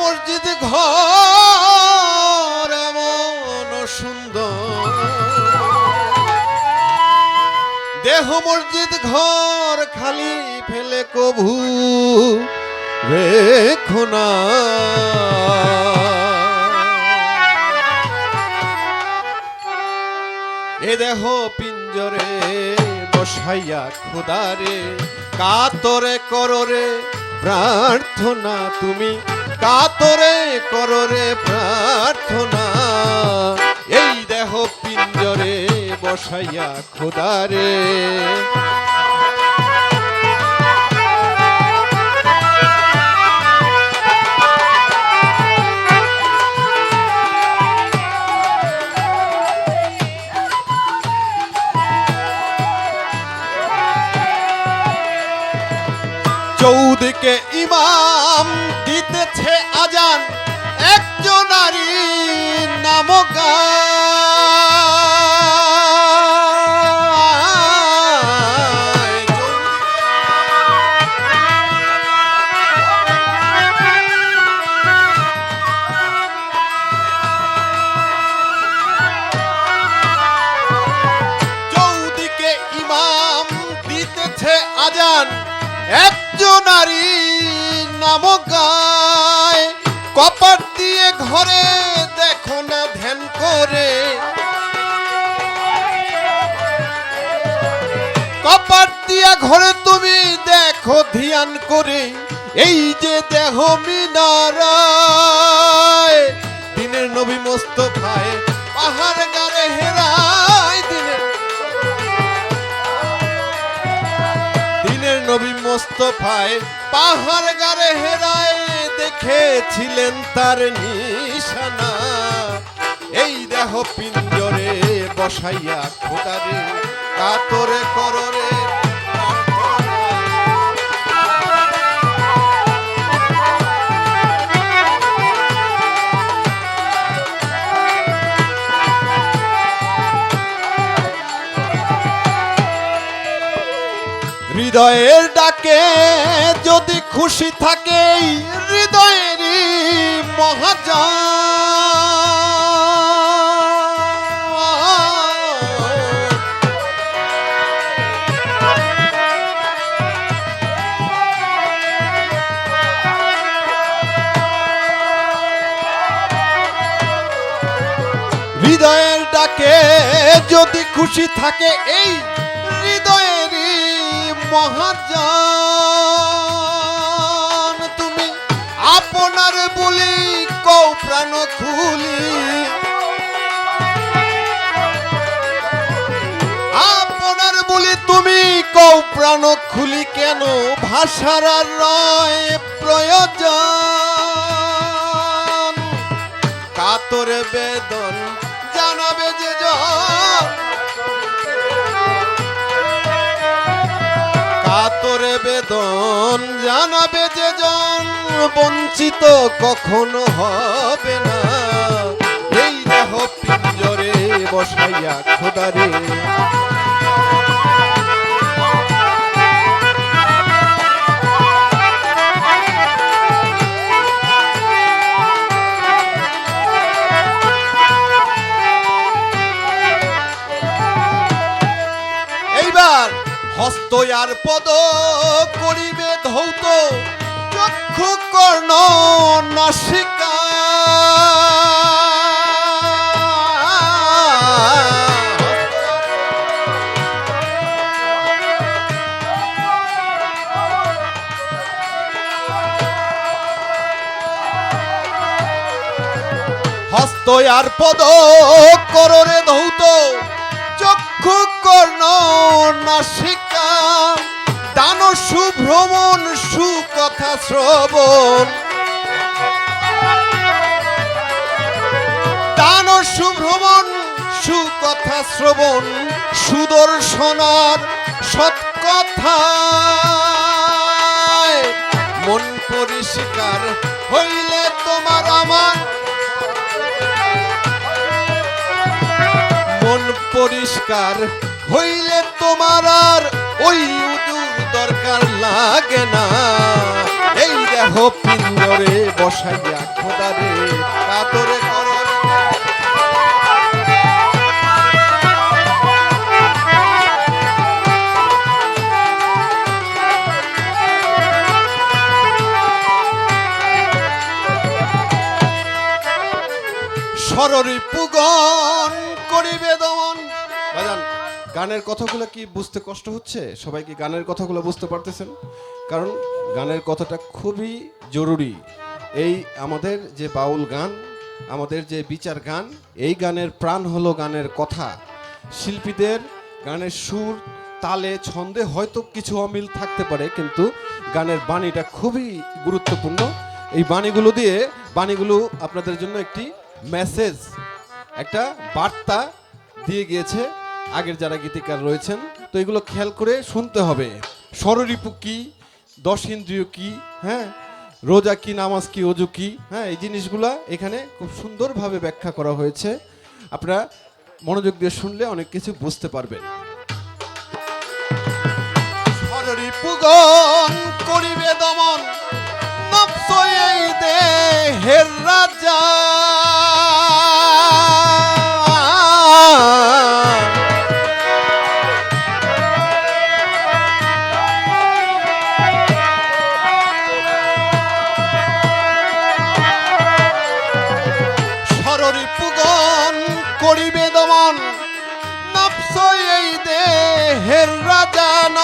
মসজিদ ঘর এমন সুন্দর। দেহ মসজিদ ঘর খালি ফেলে কভু রেখো না। এ দেহ পিঞ্জরে বসাইয়া খুদারে কাতরে কররে প্রার্থনা তুমি কাতরে কররে প্রার্থনা। এই দেহ পিঞ্জরে বসাইয়া খুদারে। চৌদিকে ইমাম দিতেছে আজান। একজন নারী নামকা আজান। একজন নারী নাম গায় কপাট দিয়ে ঘরে দেখো না ধ্যান করে। কপাট দিয়া ঘরে তুমি দেখো ধ্যান করে। এই যে দেহ মিনারায়, দিনের নবী মোস্তফায় পাহাড় গারে হেরায়। মোস্তফায় পাহাড় গারে হেরায় দেখেছিলেন তার নিশানা। এই দেহ পিঞ্জরে বসাইয়া খোদারে কাতরে কররে হৃদয়ের ডাকে যদি খুশি থাকে হৃদয়েরই মহাজন। হৃদয়ের ডাকে যদি খুশি থাকে এই মহাজন, তুমি আপনার বলি কৌ প্রাণ খুলি। আপনার বলি তুমি কৌ প্রাণ খুলি কেন? ভাষার নয় প্রয়োজন। কাতর বেদন বেদন জানাবে যে জন বঞ্চিত কখনো হবে না। এই দেহ পিঞ্জরে বসাইয়া খোদারে। হস্ত আর পদ করিবে ধৌত। চক্ষু কর্ণ নাসিকা। হস্ত আর পদ কররে ধৌত। চক্ষু কর্ণ নাসিকা, দান সুভ্রমণ, সুকথা শ্রবণ। দান সুভ্রমণ, সুকথা শ্রবণ, সুদর্শনার সৎকথা। মন পরিষ্কার হইলে তোমার আমার পরিষ্কার, হইলে তোমার আর ওই উদুর দরকার লাগে না। এই দেহ পিঞ্জরে বসাইয়া খোদারে কাতরে সররি পুগন গানের কথাগুলো কি বুঝতে কষ্ট হচ্ছে? সবাই কি গানের কথাগুলো বুঝতে পারতেছেন? কারণ গানের কথাটা খুবই জরুরি। এই আমাদের যে বাউল গান, আমাদের যে বিচার গান, এই গানের প্রাণ হলো গানের কথা। শিল্পীদের গানের সুর, তালে, ছন্দে হয়তো কিছু অমিল থাকতে পারে, কিন্তু গানের বাণীটা খুবই গুরুত্বপূর্ণ। এই বাণীগুলো দিয়ে, বাণীগুলো আপনাদের জন্য একটি মেসেজ একটা বার্তা দিয়ে গিয়েছে। আগের যারা গীতিকার রয়েছেন, তো এগুলো খেয়াল করে শুনতে হবে। স্বররিপু কী? দশ ইন্দ্রিয় কী? হ্যাঁ? রোজা কি, নামাজ কি, অজু কি? হ্যাঁ এই জিনিসগুলা এখানে খুব সুন্দরভাবে ব্যাখ্যা করা হয়েছে। আপনারা মনোযোগ দিয়ে শুনলে অনেক কিছু বুঝতে পারবেন।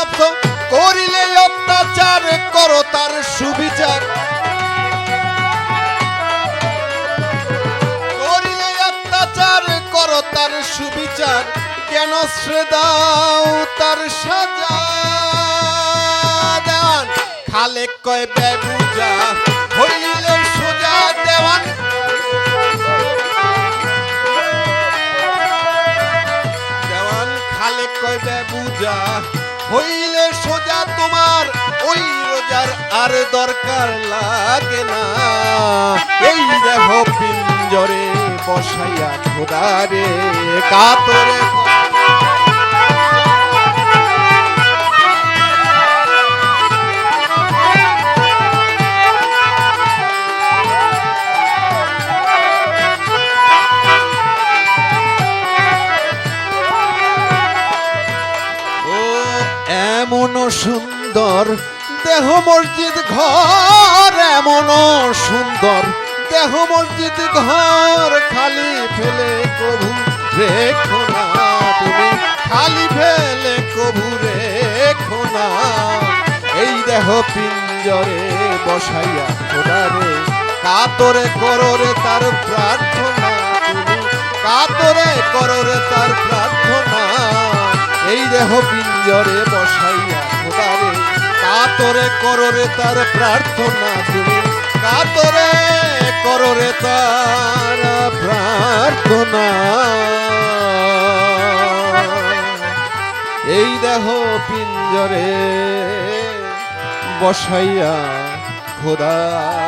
রাজা করিলে অত্যাচার করো তার সুবিচার। করিলে অত্যাচার করো তার সুবিচার। কেন শ্রেদাও তার সাজা খালে কয় বেবুজা হইলে সোজা দেওয়ান। দেওয়ান, খালে কইবে বুঝা আর দরকার লাগে না। এই দেহ পিঞ্জরে বসাইয়া খোদারে কাতরে সুন্দর দেহ মসজিদ ঘর এমন সুন্দর। দেহ মসজিদ ঘর খালি ফেলে কভু রেখো না তুমি। খালি ফেলে কভু রেখো না এই দেহ পিঞ্জরে বসাইয়া খোদারে কাতরে কররে তার প্রার্থনা তুমি। কাতরে কররে তার প্রার্থনা। এই দেহ পিঞ্জরে বসাইয়া খোদারে কাতরে কররে তার প্রার্থনা তুমি। কাতরে কররে তার প্রার্থনা। এই দেহ পিঞ্জরে বসাইয়া খোদা।